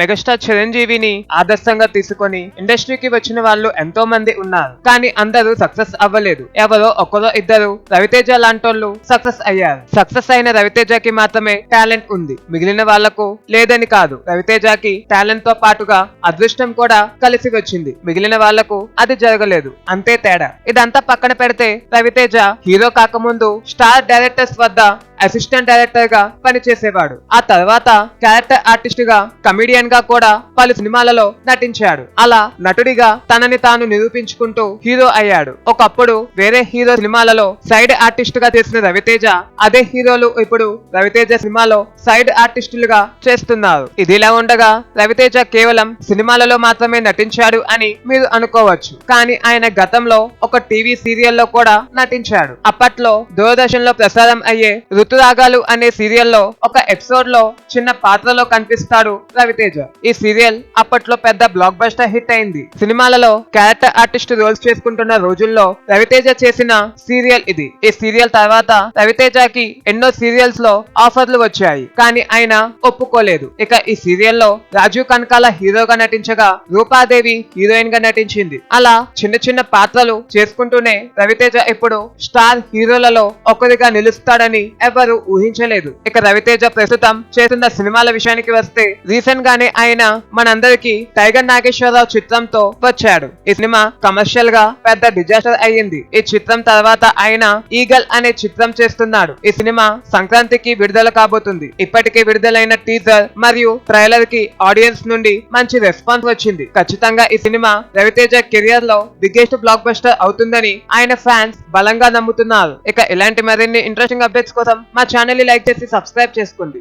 Megastar చిరంజీవిని ఆదర్శంగా తీసుకొని ఇండస్ట్రీకి వచ్చిన వాళ్ళు ఎంతో మంది ఉన్నారు. కానీ అందరూ సక్సెస్ అవ్వలేదు. ఎవరో ఒక్కరో ఇద్దరు రవితేజ లాంటోళ్ళు సక్సెస్ అయ్యారు. సక్సెస్ అయిన రవితేజకి మాత్రమే టాలెంట్ ఉంది. మిగిలిన వాళ్ళకు లేదని కాదు. రవితేజకి టాలెంట్తో పాటుగా అదృష్టం కూడా కలిసి వచ్చింది. మిగిలిన వాళ్ళకు అది జరగలేదు. అంతే తేడా. ఇదంతా పక్కన పెడితే రవితేజ హీరో కాకముందు స్టార్ డైరెక్టర్స్ వద్ద అసిస్టెంట్ డైరెక్టర్గా పనిచేసేవాడు. ఆ తర్వాత క్యారెక్టర్ ఆర్టిస్ట్గా కమిడియన్గా కూడా పలు సినిమాలలో నటించాడు. అలా నటుడిగా తనని తాను నిరూపించుకుంటూ హీరో అయ్యాడు. ఒకప్పుడు వేరే హీరో సినిమాలలో సైడ్ ఆర్టిస్ట్గా చేసిన రవితేజ అదే హీరోలు ఇప్పుడు రవితేజ సినిమాలో సైడ్ ఆర్టిస్టులుగా చేస్తున్నారు. ఇదిలా ఉండగా రవితేజ కేవలం సినిమాలలో మాత్రమే నటించాడు అని మీరు అనుకోవచ్చు. కానీ ఆయన గతంలో ఒక టీవీ సీరియల్లో కూడా నటించాడు. అప్పట్లో దూరదర్శన్లో ప్రసారం అయ్యే రాగాలు అనే సీరియల్లో ఒక ఎపిసోడ్లో చిన్న పాత్రలో కనిపిస్తాడు రవితేజ. ఈ సీరియల్ అప్పట్లో పెద్ద బ్లాక్ బస్టర్ హిట్ అయింది. సినిమాలలో క్యారెక్టర్ ఆర్టిస్ట్ రోల్స్ చేసుకుంటున్న రోజుల్లో రవితేజ చేసిన సీరియల్ ఇది. ఈ సీరియల్ తర్వాత రవితేజకి ఎన్నో సీరియల్స్లో ఆఫర్లు వచ్చాయి. కానీ ఆయన ఒప్పుకోలేదు. ఇక ఈ సీరియల్లో రాజీవ్ కనకాల హీరోగా నటించగా రూపాదేవి హీరోయిన్గా నటించింది. అలా చిన్న చిన్న పాత్రలు చేసుకుంటూనే రవితేజ ఇప్పుడు స్టార్ హీరోలలో ఒకరిగా నిలుస్తాడని ఎవరు ఊహించలేదు. ఇక రవితేజ ప్రస్తుతం చేస్తున్న సినిమాల విషయానికి వస్తే రీసెంట్ గానే ఆయన మనందరికి టైగర్ నాగేశ్వరరావు చిత్రంతో వచ్చాడు. ఈ సినిమా కమర్షియల్గా పెద్ద డిజాస్టర్ అయ్యింది. ఈ చిత్రం తర్వాత ఆయన ఈగల్ అనే చిత్రం చేస్తున్నాడు. ఈ సినిమా సంక్రాంతికి విడుదల కాబోతుంది. ఇప్పటికే విడుదలైన టీజర్ మరియు ట్రైలర్కి ఆడియన్స్ నుండి మంచి రెస్పాన్స్ వచ్చింది. ఖచ్చితంగా ఈ సినిమా రవితేజ కెరియర్లో బిగ్గెస్ట్ బ్లాక్ బస్టర్ అవుతుందని ఆయన ఫ్యాన్స్ బలంగా నమ్ముతున్నారు. ఇక ఇలాంటి మరిన్ని ఇంట్రెస్టింగ్ అప్డేట్స్ కోసం మా ఛానల్ని లైక్ చేసి సబ్స్క్రైబ్ చేసుకోండి.